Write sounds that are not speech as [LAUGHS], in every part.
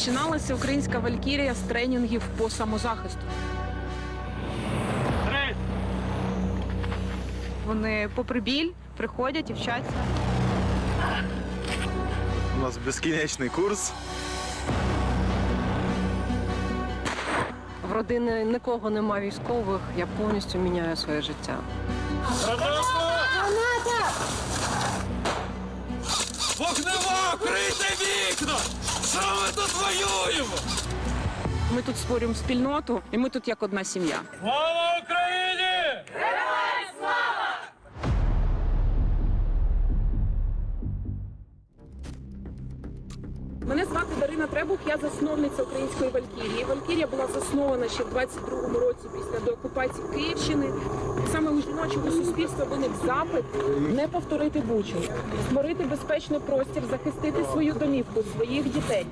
Починалася українська валькірія з тренінгів по самозахисту. Вони попри біль приходять і вчаться. У нас безкінечний курс. В родини нікого нема військових, я повністю міняю своє життя. Вогнева! Вікна! Що ми тут воюємо? Ми тут створюємо спільноту, і ми тут як одна сім'я. Слава Україні! Мене звати Дарина Требух, я засновниця української Валькірії. Валькірія була заснована ще в 22-му році після деокупації Київщини. Саме у жіночого суспільства виник запит не повторити бучу, створити безпечний простір, захистити свою домівку, своїх дітей.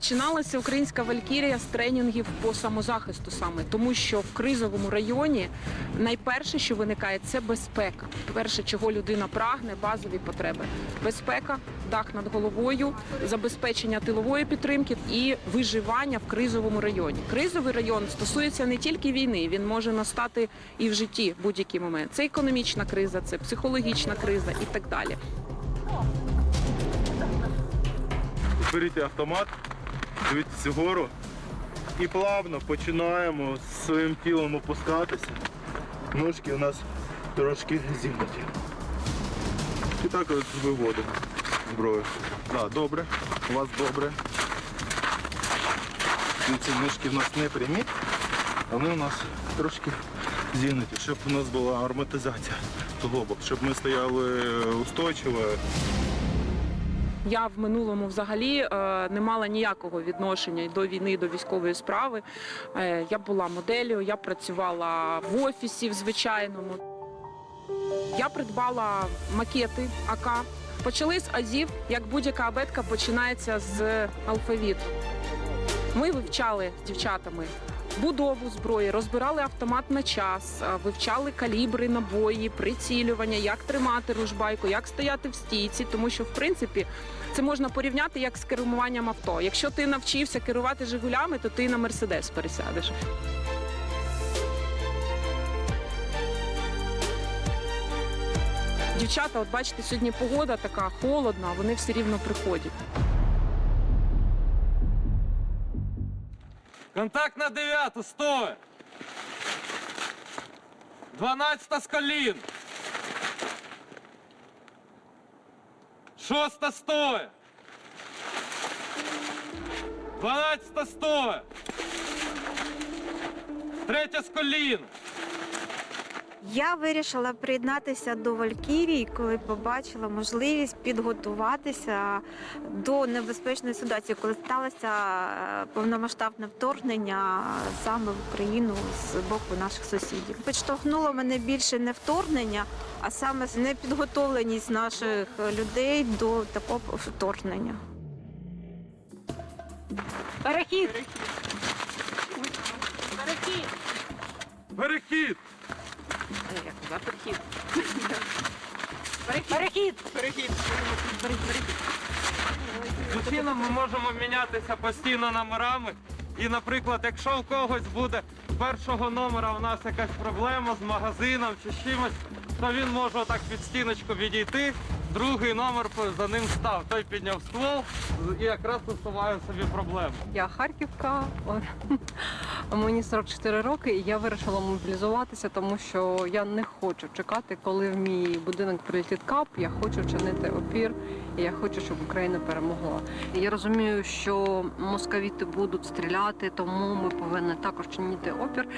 Починалася українська валькірія з тренінгів по самозахисту саме, тому що в кризовому районі найперше, що виникає, це безпека. Перше, чого людина прагне, базові потреби: безпека, дах над головою, забезпечення тилової підтримки і виживання в кризовому районі. Кризовий район стосується не тільки війни, він може настати і в житті в будь-який момент. Це економічна криза, це психологічна криза і так далі. Беріть автомат, дивіться вгору і плавно починаємо своїм тілом опускатися. Ножки у нас трошки зігнуті. І так от виводимо зброю. Так, добре. У вас добре. Ці ножки в нас не прямі, вони у нас трошки зігнуті, щоб у нас була ароматизація суглобок, щоб ми стояли устойчиво. Я в минулому взагалі е, не мала ніякого відношення до війни, до військової справи. Е, я була моделлю, я працювала в офісі в звичайному. Я придбала макети АК. Почали з азів, як будь-яка абетка починається з алфавіту. Ми вивчали з дівчатами будову зброї, розбирали автомат на час, вивчали калібри, набої, прицілювання, як тримати ружбайку, як стояти в стійці, тому що в принципі це можна порівняти як з керуванням авто. Якщо ти навчився керувати Жигулями, то ти на Мерседес пересядеш. Дівчата, от бачите, сьогодні погода така холодна, вони все рівно приходять. Контакт на дев'яту, стоя. Дванадцята з колін. Шоста стоя. Дванадцята стоя. Третя з колін. Я вирішила приєднатися до Валькірії, коли побачила можливість підготуватися до небезпечної ситуації, коли сталося е, повномасштабне вторгнення саме в Україну з боку наших сусідів. Підштовхнуло мене більше не вторгнення, а саме непідготовленість наших людей до такого вторгнення. Перехід! Перехід. Перехід! Таким чином ми можемо мінятися постійно номерами. І, наприклад, якщо у когось буде першого номера у нас якась проблема з магазином чи з чимось, то він може отак під стіночку відійти, другий номер за ним став. Той підняв ствол і якраз усуває собі проблему. Я Харківка, [LAUGHS] мені 44 роки, і я вирішила мобілізуватися, тому що я не хочу чекати, коли в мій будинок прилетить кап. Я хочу чинити опір, і я хочу, щоб Україна перемогла. Я розумію, що московіти будуть стріляти, тому ми повинні також чинити опір.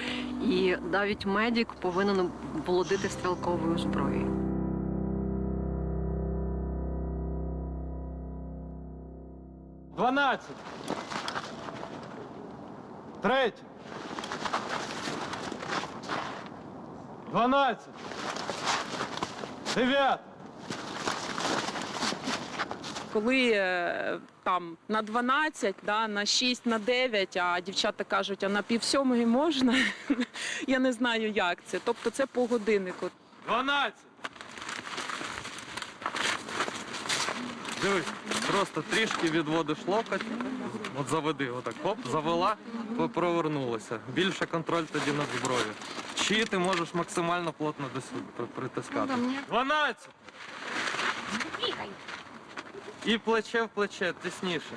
І навіть медик повинен володіти стрілковою зброєю. Дванадцять. Третє. Дванадцять. Дев'яте. коли е, там на 12, да, на 6, на 9, а дівчата кажуть, а на пів сьомої можна. [LAUGHS] Я не знаю, як це. Тобто це по годиннику. Дванадцять. Дивись, просто трішки відводиш локоть, от заведи, отак, хоп, завела, провернулася. Більше контроль тоді над зброєю. Чи ти можеш максимально плотно до сюди притискати. 12! І плече в плече, тісніше.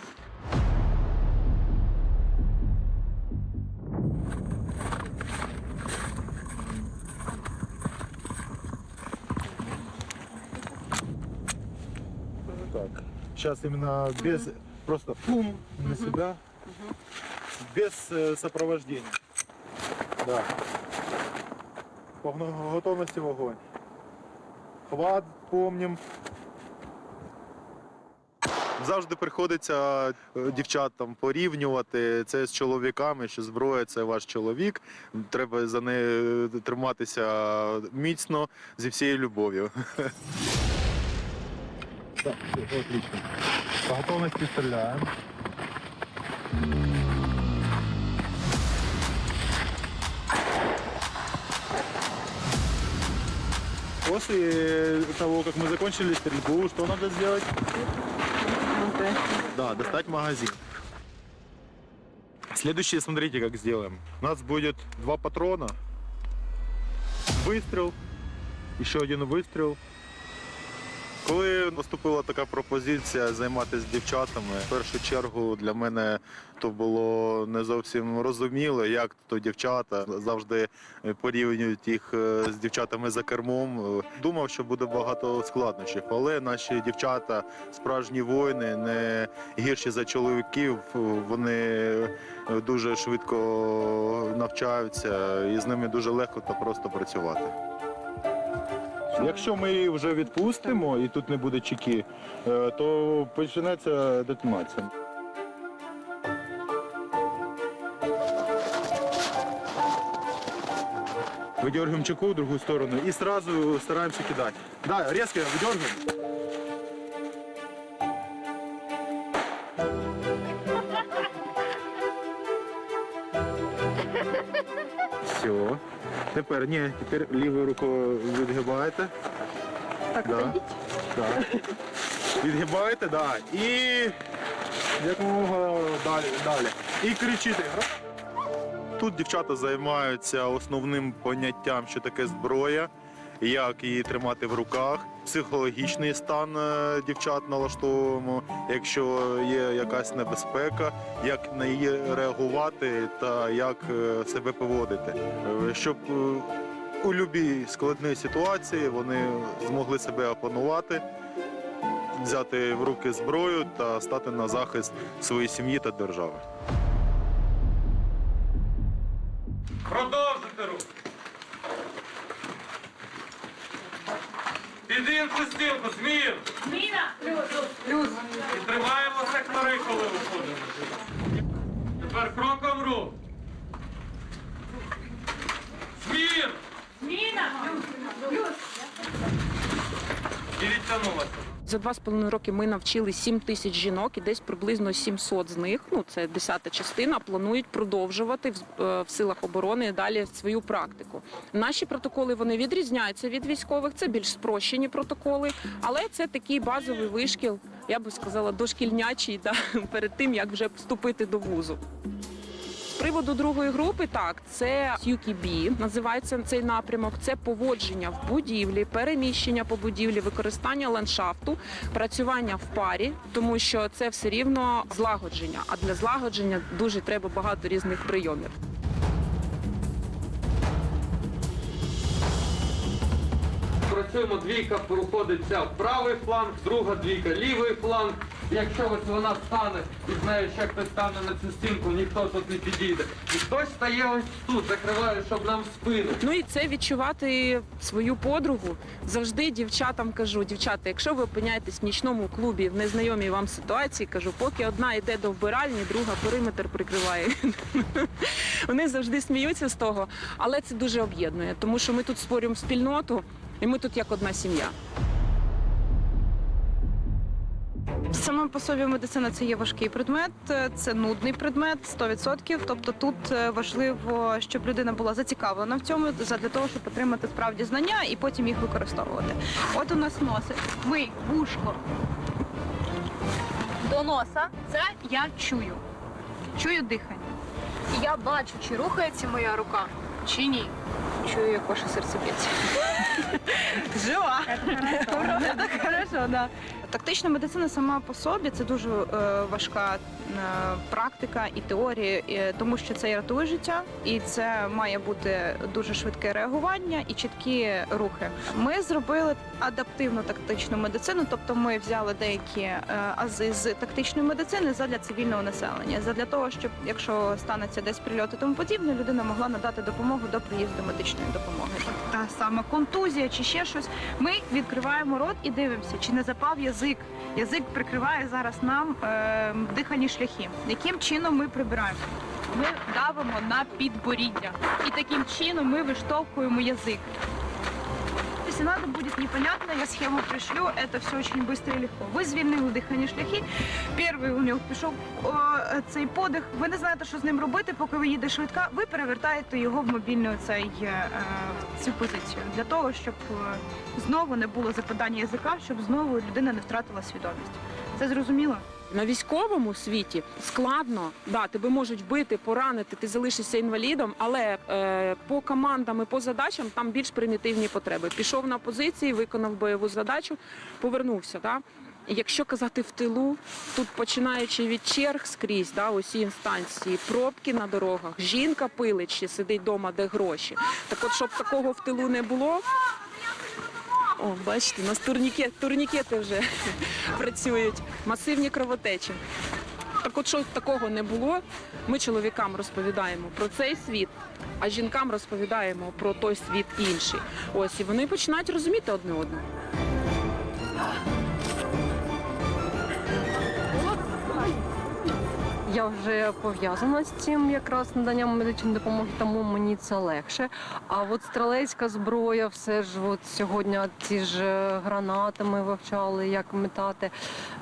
Сейчас именно без просто пум на себя. Без э, сопровождения. Да. По гно- готовності вогонь. Хват помним. Завжди приходиться е, дівчатам порівнювати це з чоловіками, що зброя це ваш чоловік. Треба за неї триматися міцно зі всією любов'ю. [LAUGHS] Так, все, отлично. По готовности стреляем. После того, как мы закончили стрельбу, что надо сделать? Да, достать магазин. Следующее, смотрите, как сделаем. У нас будет два патрона. Выстрел. Еще один выстрел. Коли наступила така пропозиція займатися дівчатами, в першу чергу для мене то було не зовсім розуміло, як то дівчата завжди порівнюють їх е, з дівчатами за кермом. Думав, що буде багато складнощів, але наші дівчата, справжні воїни, не гірші за чоловіків. Вони дуже швидко навчаються і з ними дуже легко та просто працювати. Якщо ми її вже відпустимо і тут не буде чеки, е, то почнеться детонація. Выдергиваем чеку в другую сторону и сразу стараемся кидать. Да, резко выдергиваем. Тепер ні, тепер лівою рукою відгибаєте. Так, да. Да. Відгибаєте, да. І якомога далі, далі. І кричите. Тут дівчата займаються основним поняттям, що таке зброя, як її тримати в руках, психологічний стан е, дівчат налаштовуємо, якщо є якась небезпека, як на її реагувати та як е, себе поводити, Е, щоб у будь-якій складній ситуації вони змогли себе опанувати, взяти в руки зброю та стати на захист своєї сім'ї та держави. Продовжити рух. Під іншу стінку, змін. Зміна! Плюс. І тримаємо сектори, коли виходимо. Тепер кроком рух. Змін! Зміна! І відтягнулася. За два з половиною роки ми навчили 7 тисяч жінок, і десь приблизно 700 з них, ну це десята частина, планують продовжувати в, е, в силах оборони далі свою практику. Наші протоколи вони відрізняються від військових, це більш спрощені протоколи, але це такий базовий вишкіл, я би сказала, дошкільнячий да, [LAUGHS] перед тим, як вже вступити до вузу. Приводу другої групи, так, це QQB, називається цей напрямок. Це поводження в будівлі, переміщення по будівлі, використання ландшафту, працювання в парі, тому що це все рівно злагодження. А для злагодження дуже треба багато різних прийомів. Працюємо, двійка проходиться в правий фланг, друга двійка лівий фланг. Якщо ось вона стане і знаєш, як хтось стане на цю стінку, ніхто тут не підійде. І хтось стає ось тут, закриває, щоб нам спину. Ну і це відчувати свою подругу. Завжди дівчатам кажу, дівчата, якщо ви опиняєтесь в нічному клубі в незнайомій вам ситуації, кажу, поки одна йде до вбиральні, друга периметр прикриває. [LAUGHS] Вони завжди сміються з того, але це дуже об'єднує, тому що ми тут створюємо спільноту, і ми тут як одна сім'я. Саме по собі медицина це є важкий предмет, е, це нудний предмет 100%. Тобто тут е, важливо, щоб людина була зацікавлена в цьому для того, щоб отримати справді знання і потім їх використовувати. От у нас носик, ми, вушко. до носа. Це я чую. Чую дихання. І я бачу, чи рухається моя рука, чи ні. Чую, як ваше серце б'ється. [LAUGHS] Жива. Це [LAUGHS] хорошо, да. Тактична медицина сама по собі це дуже е, важка е, практика і теорія, е, тому що це і рятує життя, і це має бути дуже швидке реагування і чіткі рухи. Ми зробили адаптивну тактичну медицину, тобто ми взяли деякі е, ази з тактичної медицини задля цивільного населення, задля того, щоб якщо станеться десь прильот і тому подібне, людина могла надати допомогу до приїзду медичної допомоги. Та сама контузія чи ще щось. Ми відкриваємо рот і дивимося, чи не запав язик. Язик прикриває зараз нам е, дихальні шляхи. Яким чином ми прибираємо? Ми давимо на підборіддя. І таким чином ми виштовхуємо язик. Если надо будет непонятно, я схему пришлю, это все очень быстро и легко. Ви звільнили дихальні шляхи. Перший у нього пішов цей подих. Ви не знаєте, що з ним робити, поки ви їде швидка. Ви перевертаєте його в мобільну цей, е, цю позицію для того, щоб е, знову не було западання язика, щоб знову людина не втратила свідомість. Це зрозуміло? На військовому світі складно, да, тебе можуть вбити, поранити, ти залишишся інвалідом, але е, по командам і по задачам там більш примітивні потреби. Пішов на позиції, виконав бойову задачу, повернувся. Да? Якщо казати в тилу, тут починаючи від черг скрізь, да, усі інстанції, пробки на дорогах, жінка пилить чи сидить вдома, де гроші. Так от, щоб такого в тилу не було. О, бачите, у нас турнікет, турнікети вже [LAUGHS] працюють, масивні кровотечі. Так от, щоб такого не було, ми чоловікам розповідаємо про цей світ, а жінкам розповідаємо про той світ інший. Ось і вони починають розуміти одне одного. Я вже пов'язана з цим якраз наданням медичної допомоги, тому мені це легше. А от стрілецька зброя, все ж от сьогодні ці ж е, гранати ми вивчали, як метати.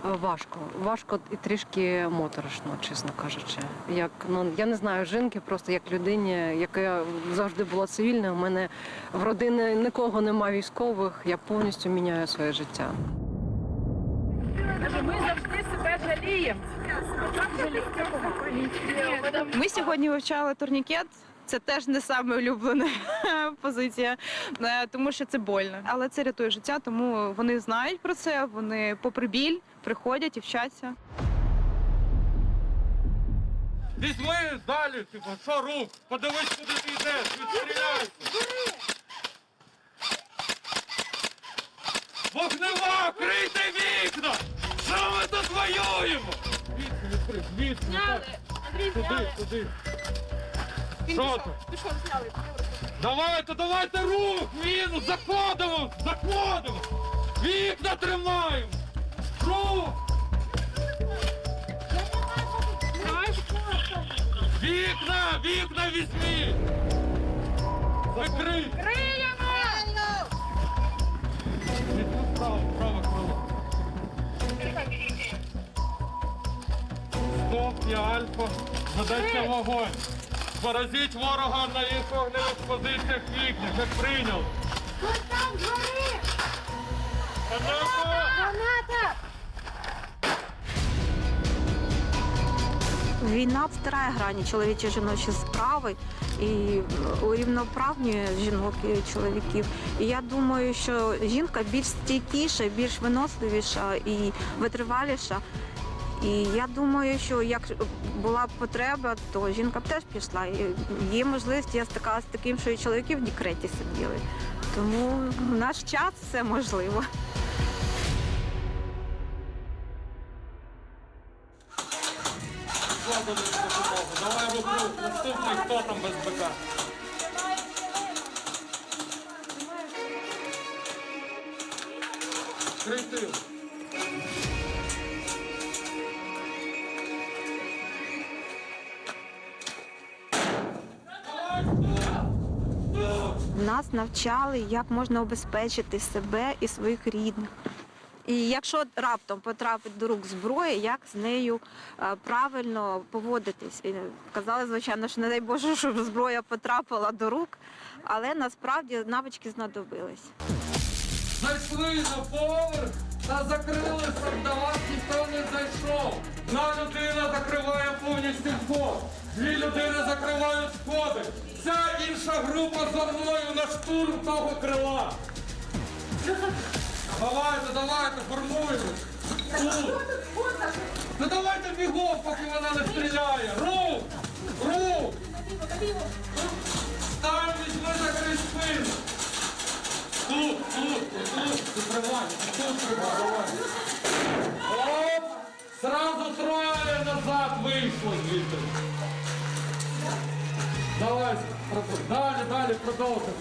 Е, Важко. Важко і трішки моторошно, чесно кажучи. Як ну я не знаю жінки, просто як людині, яка завжди була цивільною. У мене в родині нікого немає військових. Я повністю міняю своє життя. Ми завжди. Ми сьогодні вивчали турнікет. Це теж не саме улюблена [LAUGHS] позиція, е, тому що це больно. Але це рятує життя, тому вони знають про це. Вони попри біль приходять і вчаться. Візьми далі, типу, що рух? Подивись, куди ти йдеш, відстріляйся. Вогнева, воюємо? Звідси звідси. Туди, туди. Що тут? Пішов, зняли. Давайте, давайте рух! Мінус! Заходимо! Заходимо! Вікна тримаємо! Рух! Вікна! Вікна візьміть! Закрий! Криємо! Право, право Стоп альфа. Задайте вогонь. Поразіть ворога на їх вогневих позиціях вікнах, як прийняв. Граната! Війна стирає грані чоловічі жіночі справи і урівноправнює жінок і чоловіків. І я думаю, що жінка більш стійкіша, більш виносливіша і витриваліша. І я думаю, що як була б потреба, то жінка б теж пішла. І є можливість, я стикалася з таким, що і чоловіки в декреті сиділи. Тому в наш час все можливо. Давай руку. Наступний, хто там без БК? Крити. Нас навчали, як можна обезпечити себе і своїх рідних. І якщо раптом потрапить до рук зброя, як з нею е, правильно поводитись. І казали, звичайно, що не дай Боже, [LAUGHS] щоб зброя потрапила до рук, але насправді навички знадобились. Зайшли на поверх. Та закрили, щоб ніхто не зайшов. Одна людина закриває повністю вход. Дві людини закривають група за мною на штурм того крила. Давайте, давайте, формуємось. Тут. Ну давайте бігом, поки вона не стріляє. Рух! Рух! Стань, візьми закрий спину. Тут, тут, тут, закривай, тут тримай, давай. Оп! Сразу троє назад вийшло звідти. Давай, далі, далі, продовжимо.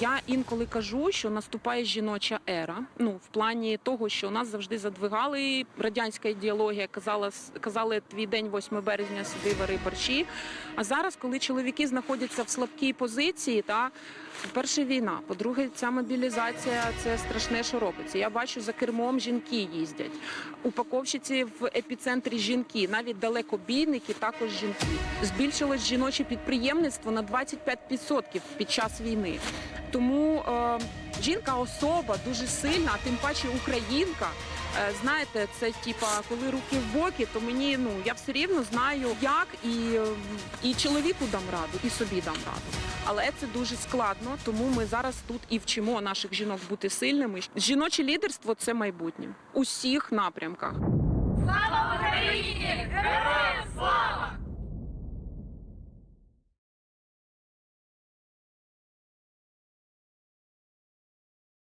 Я інколи кажу, що наступає жіноча ера. Ну в плані того, що нас завжди задвигали. Радянська ідеологія казала казали твій день 8 березня сиди вари борщі. А зараз, коли чоловіки знаходяться в слабкій позиції, та по-перше, війна, по-друге, ця мобілізація це страшне, що робиться. Я бачу за кермом жінки їздять. Упаковщиці в епіцентрі жінки, навіть далекобійники також жінки. Збільшилось жіноче підприємництво на 25% під час війни. Тому е, жінка особа дуже сильна, а тим паче українка. Е, знаєте, це типа, коли руки в боки, то мені ну я все рівно знаю, як і, і чоловіку дам раду, і собі дам раду. Але це дуже складно, тому ми зараз тут і вчимо наших жінок бути сильними. Жіноче лідерство це майбутнє у всіх напрямках. Слава Україні! Героям слава!